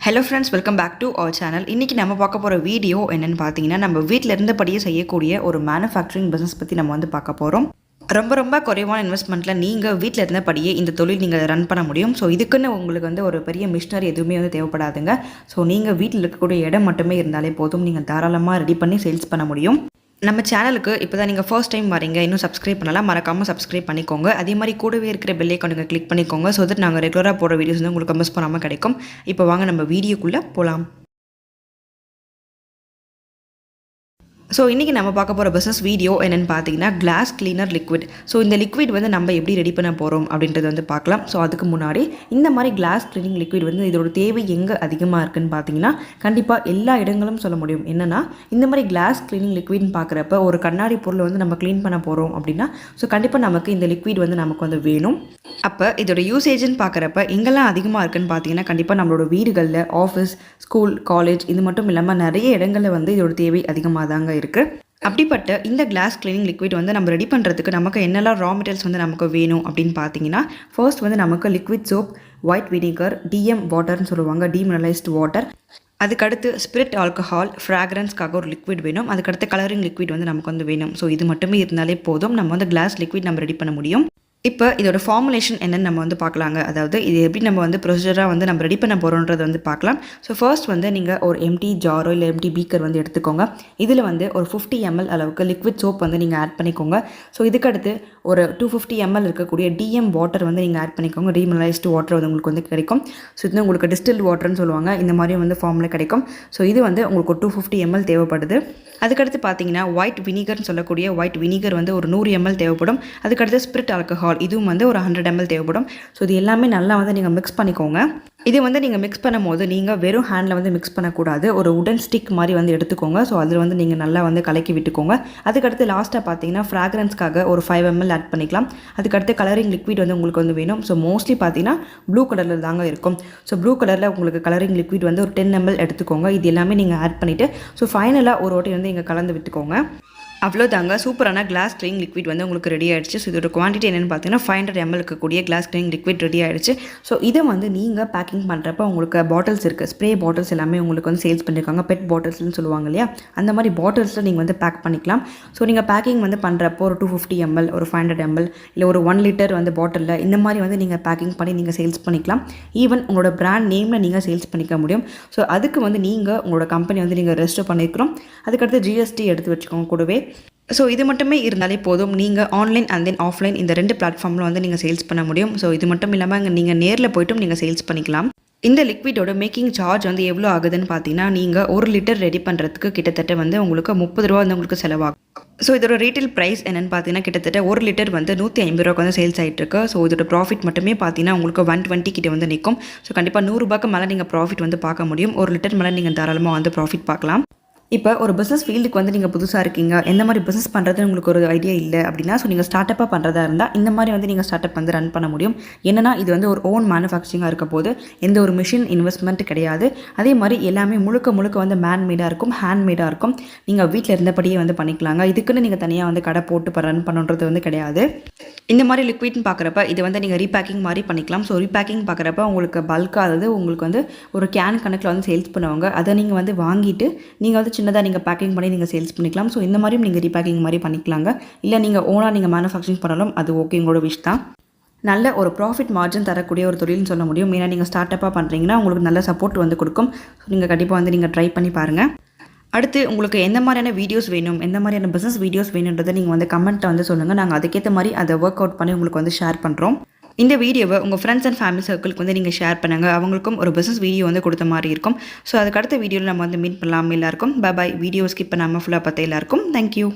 Hello friends welcome back to our channel இன்றைக்கி நம்ம பார்க்க போகிற வீடியோ என்னென்னு பார்த்தீங்கன்னா நம்ம வீட்டில் இருந்தபடியே செய்யக்கூடிய ஒரு மேனுஃபேக்சரிங் பிஸ்னஸ் பற்றி நம்ம வந்து பார்க்க போகிறோம் ரொம்ப ரொம்ப குறைவான இன்வெஸ்ட்மெண்ட்டில் நீங்கள் வீட்டில் இருந்தபடியே இந்த தொழில் நீங்கள் ரன் பண்ண முடியும். ஸோ இதுக்குன்னு உங்களுக்கு வந்து ஒரு பெரிய மிஷினரி எதுவுமே வந்து தேவைப்படாதுங்க. ஸோ நீங்கள் வீட்டில் இருக்கக்கூடிய இடம் மட்டுமே இருந்தாலே போதும். நீங்கள் தாராளமாக ரெடி பண்ணி சேல்ஸ் பண்ண முடியும். நம்ம சேனலுக்கு இப்போ தான் நீங்கள் ஃபர்ஸ்ட் டைம் வரீங்க இன்னும் சப்ஸ்கிரைப் பண்ணலாம் மறக்காமல் சப்ஸ்கிரைப் பண்ணிக்கோங்க. அதே மாதிரி கூடவே இருக்கிற பெல் ஐக்கான் நீங்கள் கிளிக் பண்ணிக்கோங்க ஸோ தட் நாங்கள் ரெகுலராக போடுற வீடியோஸ் வந்து உங்களுக்கு மிஸ் பண்ணாமல் கிடைக்கும். இப்போ வாங்க நம்ம வீடியோக்குள்ளே போகலாம் ஸோ இன்றைக்கி நம்ம பார்க்க போகிற பிஸ்னஸ் வீடியோ என்னென்னு பார்த்தீங்கன்னா கிளாஸ் கிளீனர் லிக்விட் ஸோ இந்த லிக்விட் வந்து நம்ம எப்படி ரெடி பண்ண போகிறோம் அப்படின்றத வந்து பார்க்கலாம். ஸோ அதுக்கு முன்னாடி இந்த மாதிரி கிளாஸ் கிளீனிங் லிக்விட் வந்து இதோட தேவை எங்கே அதிகமாக இருக்குன்னு பார்த்தீங்கன்னா கண்டிப்பாக எல்லா இடங்களும் சொல்ல முடியும். என்னென்னா இந்த மாதிரி கிளாஸ் கிளீனிங் லிக்விட்னு பார்க்குறப்ப ஒரு கண்ணாடி பொருளை வந்து நம்ம க்ளீன் பண்ண போகிறோம் அப்படின்னா ஸோ கண்டிப்பாக நமக்கு இந்த லிக்விட் வந்து நமக்கு வந்து வேணும். அப்போ இதோட யூசேஜ்னு பார்க்குறப்ப எங்கெல்லாம் அதிகமாக இருக்குன்னு பார்த்தீங்கன்னா கண்டிப்பாக நம்மளோட வீடுகளில் ஆஃபீஸ் ஸ்கூல் காலேஜ் இது மட்டும் இல்லாமல் நிறைய இடங்களில் வந்து இதோட தேவை அதிகமாக தாங்க இருக்குது அப்படிப்பட்ட இந்த கிளாஸ் கிளீனிங் லிக்விட் வந்து நம்ம ரெடி பண்ணுறதுக்கு நமக்கு என்னெல்லாம் ரா மெட்டீரியல்ஸ் வந்து நமக்கு வேணும் அப்படின்னு பார்த்தீங்கன்னா ஃபர்ஸ்ட் வந்து நமக்கு liquid soap white vinegar DM வாட்டர்னு சொல்லுவாங்க டீமினலைஸ்டு வாட்டர் அதுக்கடுத்து ஸ்பிரிட் ஆல்கஹால் ஃப்ராக்ரன்ஸ்க்காக ஒரு லிக்விட் வேணும். அதுக்கடுத்து கலரிங் லிக்விட் வந்து நமக்கு வந்து வேணும். ஸோ இது மட்டுமே இருந்தாலே போதும். நம்ம வந்து கிளாஸ் லிக்விட் நம்ம ரெடி பண்ண முடியும். இப்போ இதோட ஃபார்முலேஷன் என்னென்னு நம்ம வந்து பார்க்கலாங்க. அதாவது இது எப்படி நம்ம வந்து ப்ரொசீஜராக வந்து நம்ம ரெடி பண்ண போகிறோன்றது வந்து பார்க்கலாம். ஸோ ஃபர்ஸ்ட் வந்து நீங்கள் ஒரு எம்டி ஜாரோ இல்லை எம்டி பீக்கர் வந்து எடுத்துக்கோங்க. இதில் வந்து ஒரு ஃபிஃப்டி எம்எல் அளவுக்கு லிக்விட் சோப் வந்து நீங்கள் ஆட் பண்ணிக்கோங்க. ஸோ இதுக்கடுத்து ஒரு டூ ஃபிஃப்டி எம்எல் இருக்கக்கூடிய டிஎம் வாட்டர் வந்து நீங்கள் ஆட் பண்ணிக்கோங்க. டீமினலைஸ்டு வாட்டர் வந்து உங்களுக்கு வந்து கிடைக்கும். ஸோ இது உங்களுக்கு டிஸ்டில் வாட்டர்னு சொல்லுவாங்க. இந்த மாதிரி வந்து ஃபார்மில் கிடைக்கும். ஸோ இது வந்து உங்களுக்கு ஒரு டூ ஃபிஃப்டி எம்எல் தேவைப்படுது. அதுக்கடுத்து பார்த்தீங்கன்னா ஒயிட் வினிகர்னு சொல்லக்கூடிய ஒயிட் வினிகர் வந்து ஒரு நூறு எம்எல் தேவைப்படும். அதுக்கடுத்து ஸ்பிரிட் ஆல்கஹால் இதுவும் வந்து ஒரு ஹண்ட்ரட் எம்எல் தேவைப்படும். ஸோ இது எல்லாமே நல்லா வந்து நீங்கள் மிக்ஸ் பண்ணிக்கோங்க. இது வந்து நீங்கள் மிக்ஸ் பண்ணும்போது நீங்கள் வெறும் ஹேண்டில் வந்து மிக்ஸ் பண்ணக்கூடாது. ஒரு உடன் ஸ்டிக் மாதிரி வந்து எடுத்துக்கோங்க. ஸோ அதில் வந்து நீங்கள் நல்லா வந்து கலக்கி விட்டுக்கோங்க. அதுக்கடுத்து லாஸ்ட்டாக பார்த்தீங்கன்னா ஃப்ராக்ரன்ஸ்க்காக ஒரு ஃபைவ் எம்எல் ஆட் பண்ணிக்கலாம். அதுக்கடுத்து கலரிங் லிக்விட் வந்து உங்களுக்கு வந்து வேணும். ஸோ மோஸ்ட்லி பார்த்தீங்கன்னா ப்ளூ கலரில் தாங்க இருக்கும். ஸோ ப்ளூ கலரில் உங்களுக்கு கலரிங் லிக்விட் வந்து ஒரு டென் எம்எல் எடுத்துக்கோங்க. இது எல்லாமே நீங்கள் ஆட் பண்ணிவிட்டு ஸோ ஃபைனலாக ஒரு வாட்டி வந்து நீங்கள் கலந்து விட்டுக்கோங்க. அவ்வளோதாங்க. சூப்பரான கிளாஸ் க்ளீன் லிக்விட் வந்து உங்களுக்கு ரெடி ஆகிடுச்சு ஸோ இதோட குவான்டிட்டி என்னென்னு பார்த்தீங்கன்னா ஃபைவ் ஹண்ட்ரட் எம்எல் இருக்கக்கூடிய கிளாஸ் க்ளீன் லிக்விட் ரெடி ஆயிடுச்சு. ஸோ இதை வந்து நீங்கள் பேக்கிங் பண்ணுறப்ப உங்களுக்கு பாட்டில்ஸ் இருக்குது ஸ்ப்ரே பாட்டில்ஸ் எல்லாமே உங்களுக்கு வந்து சேல்ஸ் பண்ணியிருக்காங்க பெட் பாட்டில்ஸ்னு சொல்லுவாங்க இல்லையா? அந்த மாதிரி பாட்டில்ஸில் நீங்கள் வந்து பேக் பண்ணிக்கலாம். ஸோ நீங்கள் பேக்கிங் வந்து பண்ணுறப்போ ஒரு டூ ஃபிஃப்டி எம்எல் ஒரு ஃபைவ் ஹண்ட்ரட் எம்எல் இல்லை ஒரு ஒன் லிட்டர் வந்து பாட்டிலில் இந்த மாதிரி வந்து நீங்கள் பேக்கிங் பண்ணி நீங்கள் சேல்ஸ் பண்ணிக்கலாம். ஈவன் உங்களோட ப்ராண்ட் நேமில் நீங்கள் சேல்ஸ் பண்ணிக்க முடியும். ஸோ அதுக்கு வந்து நீங்கள் உங்களோட கம்பெனி வந்து நீங்கள் ரெஜிஸ்டர் பண்ணியிருக்கிறோம் அதுக்கடுத்து ஜிஎஸ்டி எடுத்து வச்சுக்கோங்க கூடவே. ஸோ இது மட்டுமே இருந்தாலே போதும். நீங்கள் ஆன்லைன் அண்ட் தென் ஆஃப்லைன் இந்த ரெண்டு பிளாட்ஃபார்மில் வந்து நீங்கள் சேல்ஸ் பண்ண முடியும். ஸோ இது மட்டும் இல்லாமல் நீங்கள் நேரில் போய்ட்டும் நீங்கள் சேல்ஸ் பண்ணிக்கலாம். இந்த லிக்விடோட மேக்கிங் சார்ஜ் வந்து எவ்வளோ ஆகுதுன்னு பார்த்தீங்கன்னா நீங்கள் ஒரு லிட்டர் ரெடி பண்ணுறதுக்கு கிட்டத்தட்ட வந்து உங்களுக்கு முப்பது ரூபா வந்து உங்களுக்கு செலவாகும். ஸோ இதோட ரீட்டைல் ப்ரைஸ் என்னென்னு பார்த்தீங்கன்னா கிட்டத்தட்ட ஒரு லிட்டர் வந்து நூற்றி ஐம்பது ரூபாய்க்கு வந்து சேல்ஸ் ஆகிட்டு இருக்கு ஸோ இதோட ப்ராஃபிட் மட்டுமே பார்த்தீங்கன்னா உங்களுக்கு ஒன் டுவெண்ட்டி கிட்ட வந்து நிற்கும் ஸோ கண்டிப்பாக நூறுரூபாய்க்கு மேலே நீங்கள் ப்ராஃபிட் வந்து பார்க்க முடியும். ஒரு லிட்டர் மேலே நீங்கள் தாராளமாக வந்து ப்ராஃபிட் பார்க்கலாம். இப்போ ஒரு பிஸ்னஸ் ஃபீல்டுக்கு வந்து நீங்கள் புதுசாக இருக்கீங்க எந்த மாதிரி பிஸ்னஸ் பண்ணுறதுன்னு உங்களுக்கு ஒரு ஐடியா இல்லை அப்படின்னா ஸோ நீங்கள் ஸ்டார்ட் அப்பாக பண்ணுறதா இருந்தால் இந்த மாதிரி வந்து நீங்கள் ஸ்டார்ட் அப் வந்து ரன் பண்ண முடியும். என்னன்னா இது வந்து ஒரு ஓன் மேனுஃபேக்சரிங்காக இருக்க போது எந்த ஒரு மிஷின் இன்வெஸ்ட்மெண்ட் கிடையாது. அதே மாதிரி எல்லாமே முழுக்க முழுக்க வந்து மேன்மேடாக இருக்கும் ஹேண்ட்மேடாக இருக்கும். நீங்கள் வீட்டில் இருந்தபடியே வந்து பண்ணிக்கலாங்க. இதுக்குன்னு நீங்கள் தனியாக வந்து கடை போட்டு ரன் பண்ணுன்றது வந்து கிடையாது. இந்த மாதிரி லிக்விட்னு பார்க்குறப்ப இது வந்து நீங்கள் ரீபேக்கிங் மாதிரி பண்ணிக்கலாம். ஸோ ரீபேக்கிங் பார்க்குறப்ப உங்களுக்கு பல்காக அதாவது உங்களுக்கு வந்து ஒரு கேன் கணக்கில் வந்து சேல்ஸ் பண்ணுவாங்க. அதை நீங்கள் வந்து வாங்கிட்டு நீங்கள் வந்து சின்னதாக நீங்கள் பேக்கிங் பண்ணி நீங்கள் சேல்ஸ் பண்ணிக்கலாம். ஸோ இந்த மாதிரியும் நீங்கள் ரீபேக்கிங் மாதிரி பண்ணிக்கலாங்க. இல்லை நீங்கள் ஓனாக நீங்கள் மேனுஃபேக்சரிங் பண்ணாலும் அது ஓகே உங்களோட விஷ் தான். நல்ல ஒரு ப்ராஃபிட் மார்ஜின் தரக்கூடிய ஒரு தொழில்னு சொல்ல முடியும். ஏன்னா நீங்கள் ஸ்டார்ட் அப்பாக பண்ணுறீங்கன்னா உங்களுக்கு நல்ல சப்போர்ட் வந்து கொடுக்கும். ஸோ நீங்கள் கண்டிப்பாக வந்து நீங்கள் ட்ரை பண்ணி பாருங்கள் அடுத்து உங்களுக்கு எந்த மாதிரியான வீடியோஸ் வேணும் எந்த மாதிரியான பிஸ்னஸ் வீடியோஸ் வேணுன்றதை நீங்கள் வந்து கமெண்ட்டில் வந்து சொல்லுங்கள் நாங்கள் அதுக்கேற்ற மாதிரி அதை ஒர்க் அவுட் பண்ணி உங்களுக்கு வந்து ஷேர் பண்ணுறோம் இந்த வீடியோவை உங்கள் ஃப்ரெண்ட்ஸ் அண்ட் ஃபேமிலி சர்க்கிளுக்கு வந்து நீங்கள் ஷேர் பண்ணுங்கள் அவங்களுக்கும் ஒரு பிஸ்னஸ் வீடியோ வந்து கொடுத்த மாதிரி இருக்கும். ஸோ அதுக்கு அடுத்த வீடியோவில் நம்ம வந்து மீட் பண்ணலாம் எல்லாருக்கும். பாய் வீடியோ ஸ்கிப் பண்ணாமல் ஃபுல்லாக பார்த்து எல்லாருக்கும். தேங்க்யூ